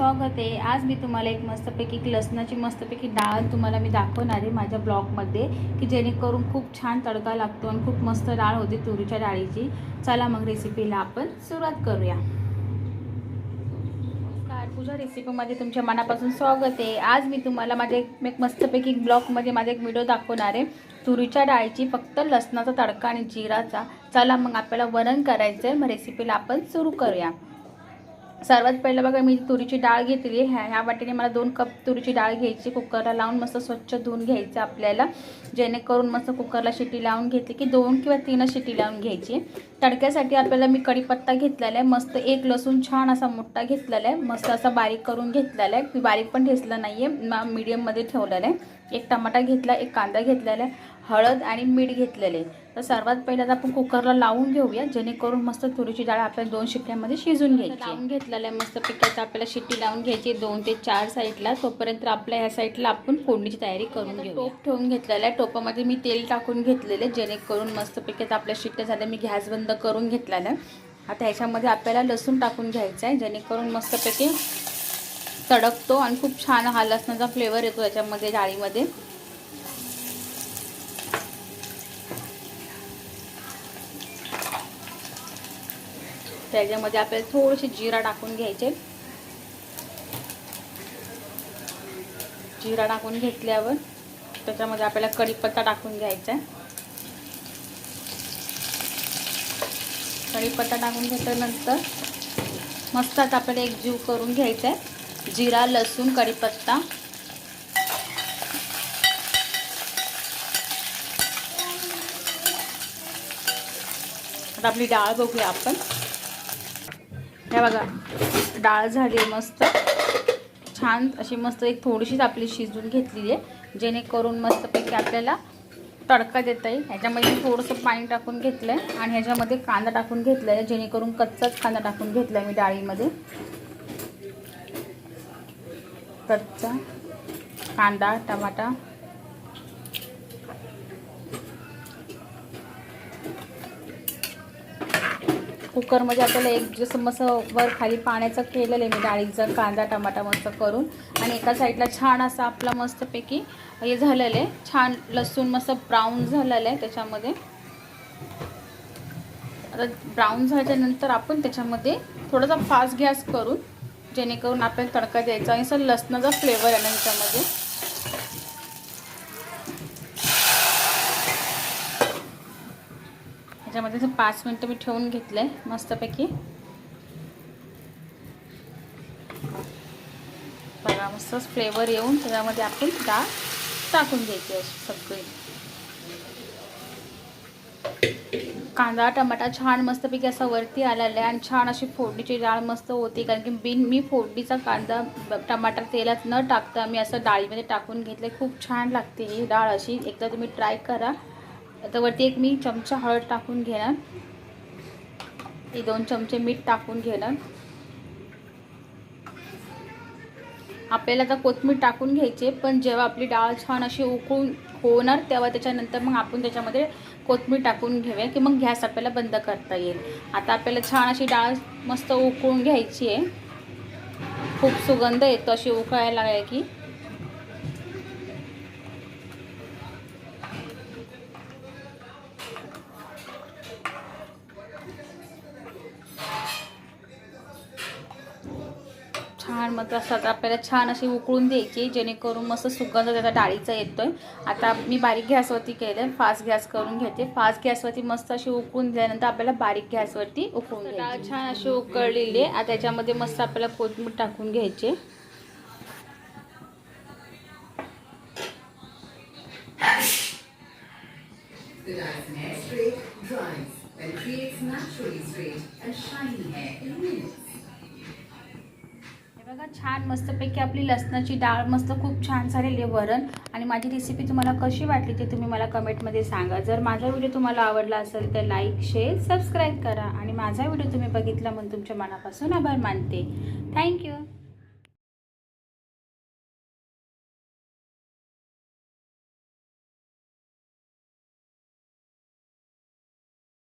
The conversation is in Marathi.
स्वागत आहे. आज मी तुम्हाला एक मस्तपैकी एक लसणाची मस्तपैकी डाळ तुम्हाला मी दाखवणार आहे माझ्या ब्लॉगमध्ये की जेणेकरून खूप छान तडका लागतो आणि खूप मस्त डाळ होती तुरीच्या डाळीची. चला मग रेसिपीला आपण सुरुवात करूया. नमस्कार पूजा रेसिपीमध्ये तुमच्या मनापासून स्वागत आहे. आज मी तुम्हाला माझ्या एक एक मस्तपैकी ब्लॉगमध्ये माझा एक व्हिडिओ दाखवणार आहे. तुरीच्या डाळीची फक्त लसणाचा तडका आणि जिराचा. चला मग आपल्याला वरण करायचं आहे मग रेसिपीला आपण सुरू करूया. सर्वात पहिलं बघा मी तुरीची डाळ घेतली ह्या ह्या वाटीने मला दोन कप तुरीची डाळ घ्यायची कुकरला लावून मस्त स्वच्छ धुवून घ्यायचं आपल्याला. जेणेकरून मस्त कुकरला शिटी लावून घेतली की दोन किंवा तीनच शिटी लावून घ्यायची तडक्यासाठी आपल्याला मी कढीपत्ता घेतलेला आहे. मस्त एक लसूण छान असा मोठा घेतलेला आहे. मस्त असा बारीक करून घेतलेला आहे. मी बारीक पण ठेचला नाही आहे मीडियममध्ये ठेवलेला आहे. एक टमाटा घेतला एक कांदा घेतलेला आहे. हळद आणि मीठ घेतलेलं आहे. तर सर्वात पहिल्यांदा आपण कुकरला लावून घेऊया जेणेकरून मस्त तुरीची डाळ आपल्याला दोन शिट्ट्यामध्ये शिजून घ्यायची. लावून घेतलेलं आहे मस्त पिकाचं आपल्याला शिट्टी लावून घ्यायची दोन ते चार साईडला. तोपर्यंत आपल्या ह्या साईडला आपण फोडणीची तयारी करून घेऊ टोप ठेवून घेतलेला आहे. टोपामध्ये मी तेल टाकून घेतलेले जेणेकरून मस्त पिकाचं आपल्या शिट्ट्या झाल्या. मी गॅस बंद करून घेतलेला आहे. आता ह्याच्यामध्ये आपल्याला लसूण टाकून घ्यायचं आहे जेणेकरून मस्तपैकी तडकतो आणि खूप छान हा लसणाचा फ्लेवर येतो याच्यामध्ये डाळीमध्ये. त्याच्यामध्ये आपल्याला थोडीशी जिरा टाकून घ्यायचे. जिरा टाकून घेतल्यावर त्याच्यामध्ये आपल्याला कढीपत्ता टाकून घ्यायचा आहे. कढीपत्ता टाकून घेतल्यानंतर मस्त आता आपल्याला एक जीव करून घ्यायचा आहे. जिरा लसूण कढीपत्ता. आता आपली डाळ बघूया आपण. हे बघा डाळ झाली मस्त. छान अशी मस्त एक थोडीशीच आपली शिजून घेतलेली आहे जेणेकरून मस्तपैकी आपल्याला तडका देता येईल. ह्याच्यामध्ये मी थोडंसं पाणी टाकून घेतलं आहे आणि ह्याच्यामध्ये कांदा टाकून घेतला आहे जेणेकरून कच्चाच कांदा टाकून घेतला आहे मी डाळीमध्ये. कच्चा कांदा टमाटा कुकरमध्ये आपल्याला एक जसं मस्त वर खाली पाण्याचं केलेलं आहे मी डाळीचं कांदा टमाटा मस्त करून. आणि एका साईडला छान असा आपला मस्तपैकी हे झालेलं आहे. छान लसूण मस्त ब्राऊन झालेलं आहे त्याच्यामध्ये. आता ब्राऊन झाल्यानंतर आपण त्याच्यामध्ये थोडासा फास्ट गॅस करून जेणेकरून आपल्याला तडका द्यायचा आणि सर लसणाचा फ्लेवर आहे ना ह्याच्यामध्ये. ह्याच्यामध्ये असं पाच मिनटं मी ठेवून घेतलं आहे मस्तपैकी. बघा मस्त फ्लेवर येऊन त्याच्यामध्ये आपण डाळ टाकून घ्यायची अशी सगळी. कांदा टमाटा छान मस्तपैकी असा वरती आलेला आहे आणि छान अशी फोडणीची डाळ मस्त होती कारण की बिन मी फोडणीचा कांदा टमाटर तेलात न टाकता मी असं डाळीमध्ये टाकून घेतलं खूप छान लागते ही डाळ अशी. एकदा तुम्ही ट्राय करा. आता वरती एक मी चमचा हळद टाकून घेणार. एक दोन चमचे मीठ टाकून घेणार. आपल्याला आता कोथमीर टाकून घ्यायचे पण जेव्हा आपली डाळ छान अशी उकळून होणार तेव्हा त्याच्यानंतर मग आपण त्याच्यामध्ये कोथमीर टाकून घेऊया की मग गॅस आपल्याला बंद करता येईल. आता आपल्याला छान अशी डाळ मस्त उकळून घ्यायची आहे. खूप सुगंध येतो अशी उकळायला लागली की. छान मग तसं आपल्याला छान अशी उकळून द्यायची जेणेकरून मस्त सुगंध त्याचा डाळीचा येतोय. आता मी बारीक गॅसवरती केलं फास्ट गॅस करून घेते. फास्ट गॅसवरती मस्त अशी उकळून दिल्यानंतर आपल्याला बारीक गॅसवरती उकळून डाळ छान अशी उकळलेली आहे. आता त्याच्यामध्ये मस्त आपल्याला कोथिंबीर टाकून घ्यायचे. And creates naturally straight and shiny hair in minutes. बघा छान मस्तपैकी आपली लसणाची डाळ मस्त खूप छान झालेली आहे वरण. आणि माझी रेसिपी तुम्हाला कशी वाटली ते तुम्ही मला कमेंटमध्ये सांगा. जर माझा व्हिडिओ तुम्हाला आवडला असेल तर लाईक शेअर सबस्क्राईब करा. आणि माझा व्हिडिओ तुम्ही बघितला म्हणून तुमच्या मनापासून आभार मानते. थँक्यू